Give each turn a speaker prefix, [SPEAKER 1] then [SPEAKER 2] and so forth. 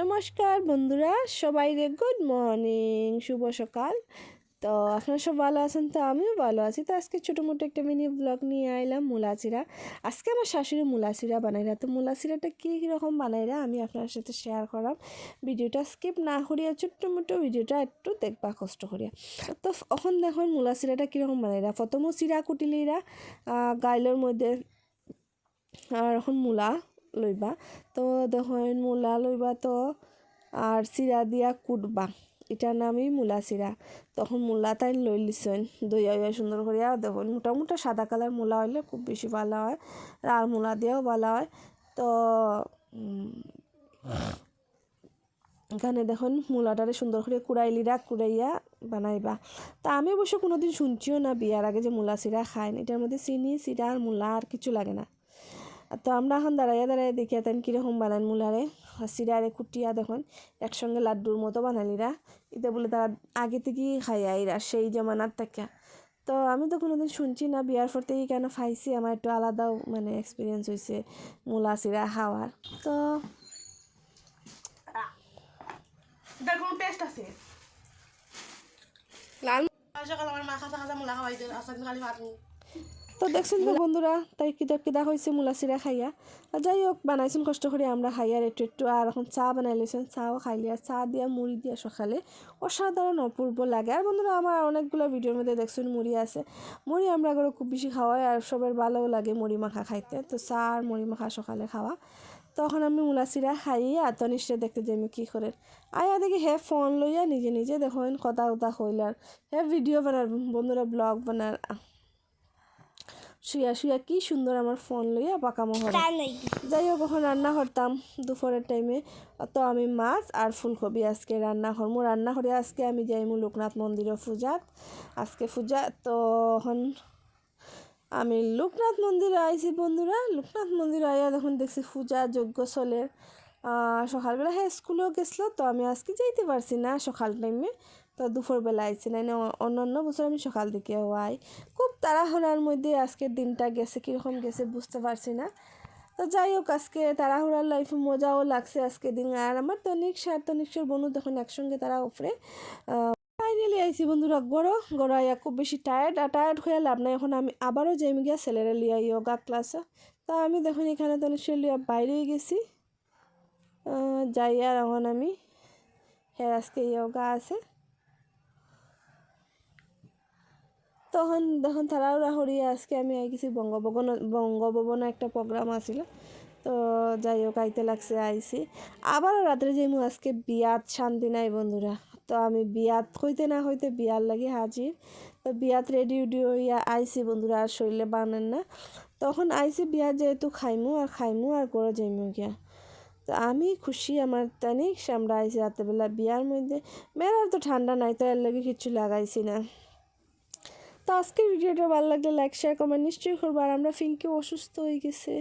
[SPEAKER 1] নমস্কার বন্ধুরা, সবাইকে গুড মর্নিং শুভ সকাল। তো আপনারা সব ভালো আছেন? তো আমিও ভালো আছি। তো আজকে ছোটো মোটো একটা মিনি ব্লগ নিয়ে আইলাম, মুলাচিরা। আজকে আমার শাশুড়ি মুলাচিরা বানাইরা তো মুলাচিরাটা কী কীরকম বানাইরা আমি আপনার সাথে শেয়ার করাম। ভিডিওটা স্কিপ না করিয়া ছোট্ট মোটো ভিডিওটা একটু দেখবা, কষ্ট করিয়া। তো এখন দেখুন মুলাচিরাটা কীরকম বানাইরা প্রথমও চিরা কুটিলিরা গাইলের মধ্যে, আর এখন মূলা। লইবা। তো দেখুন মূলা লইবা তো, আর চিরা দিয়া কুটবা। এটার নামই মূলা চিরা তখন মূলা তাই লই লিছেন দইয়া সুন্দর করিয়া দেখুন। মোটামুটি সাদা কালার মূলা হইলে খুব বেশি ভালো হয়। আর মূলা দিয়েও ভালো হয়। তো এখানে দেখুন মূলাটারে সুন্দর করে কুড়াইলিরা কুড়াইয়া বানাইবা। তা আমি অবশ্য কোনোদিন শুনছিও না বিয়ার আগে যে মূলা চিরা খায়। এটার মধ্যে চিনি চিরা আর মূলা আর কিছু লাগে না। তো আমরা এখন দাঁড়াইয়া দাঁড়াইয়া দেখি তেন কীরকম বানান মুলারে। সিরারে কুটিয়া দেখুন একসঙ্গে লাড্ডুর মতো বানালিরা। এটা বলে তারা আগে থেকেই খাইয়া এরা সেই জমানার থেকে। তো আমি তো কোনোদিন শুনছি না বিয়ার পর থেকেই কেন খাইছি? আমার একটু আলাদাও মানে এক্সপিরিয়েন্স হয়েছে মূলা চিরা খাওয়ার। তো
[SPEAKER 2] টেস্ট আছে।
[SPEAKER 1] লাল
[SPEAKER 2] সকাল আমার মা খাসা খাসা মুলা খাওয়াই দিল আসার খালি ভাত
[SPEAKER 1] তো দেখছেন তো বন্ধুরা, তাই কিতা কিতা হয়েছে মূলা চিরা খাইয়া। আর যাই হোক বানাইছেন কষ্ট করে আমরা খাই আর একটু একটু আর এখন চা বানাই লেছেন চাও খাইলি আর চা দিয়া মুড়ি দিয়া সকালে অসাধারণ অপূর্ব লাগে। আর বন্ধুরা আমার অনেকগুলো ভিডিওর মধ্যে দেখছেন মুড়ি আছে। মুড়ি আমরা করে খুব বেশি খাওয়াই আর সবার ভালোও লাগে মুড়ি মাখা খাইতে। তো চা আর মুড়ি মাখা সকালে খাওয়া তখন আমি মূলা চিরা খাইয়ে তনিষ্ঠে দেখতে যাই আমি কী করে আয়া দেখি হে ফোন লইয়া নিজে নিজে দেখুন কথা কথা হইল আর হে ভিডিও বানার বন্ধুরা, ব্লগ বানার শুয়া শুয়া কি সুন্দর আমার ফোন লইয়া পাকামো হবে যাই হোক এখন রান্না করতাম দুপুরের টাইমে তো আমি মাছ আর ফুলকপি আজকে রান্না করব রান্না করে আজকে আমি যাইমু লোকনাথ মন্দিরও পূজাত। আজকে পূজা তো এখন আমি লোকনাথ মন্দিরে আইছি বন্ধুরা। লোকনাথ মন্দিরে আইয়া দেখুন দেখছি পূজা যজ্ঞ চলে সকালবেলা হ্যাঁ স্কুলেও গেছিল তো আমি আজকে যাইতে পারছি না সকাল টাইমে তো দুপুরবেলা আইছি না অন্যান্য বছর আমি সকাল দিকে হওয়াই খুব তাড়াহুড়ার মধ্যে আজকের দিনটা গেছে, কীরকম গেছে বুঝতে পারছি না। তো যাই হোক, আজকে তাড়াহুড়ার লাইফে মজাও লাগছে আজকে দিন। আর আমার তনিক সার তনিকশোর বনু তখন একসঙ্গে তারা উপরে ফাইনালি আইছি বন্ধুরা গড়ো গড়ো আইয়া খুব বেশি টায়ার্ড আর টায়ার্ড হয়ে লাভ নাই। এখন আমি আবারও যাই গিয়া ছেলেরা লিয়া ইয়োগা ক্লাসে তা আমি দেখুন এখানে তনিকশোর লিয়া বাইরে গেছি। যাই আর এখন আমি হ্যাঁ আজকে ইয়োগা আছে। তখন তখন তারাও হরিয়ে আজকে আমি আই গেছি বঙ্গভবন, বঙ্গভবনে একটা প্রোগ্রাম আছিল। তো যাই হোক, আইতে লাগছে আইসি আবারও রাত্রে যাইমু আজকে বিয়াত শান্তি নাই বন্ধুরা। তো আমি বিয়াত হইতে না হইতে বিয়ার লাগে হাজির। তো বিয়াত রেডি উডি হইয়া আইসি বন্ধুরা, আর শরীরে বানেন না। তখন আইসি বিয়া যেহেতু খাইমু, আর খাইমু, আর করে যাইমু গিয়া। তো আমি খুশি আমার তানিক আমরা আইসি রাত্রেবেলা বিয়ার মধ্যে। মেয়ের তো ঠান্ডা নাই, তো এর লাগে কিছু লাগাইছি না। তো আজকের ভিডিওটা ভালো লাগলে লাইক শেয়ার কমেন্ট নিশ্চয়ই করব। আর আমরা ফিঙ্কি অসুস্থ হয়ে গেছে।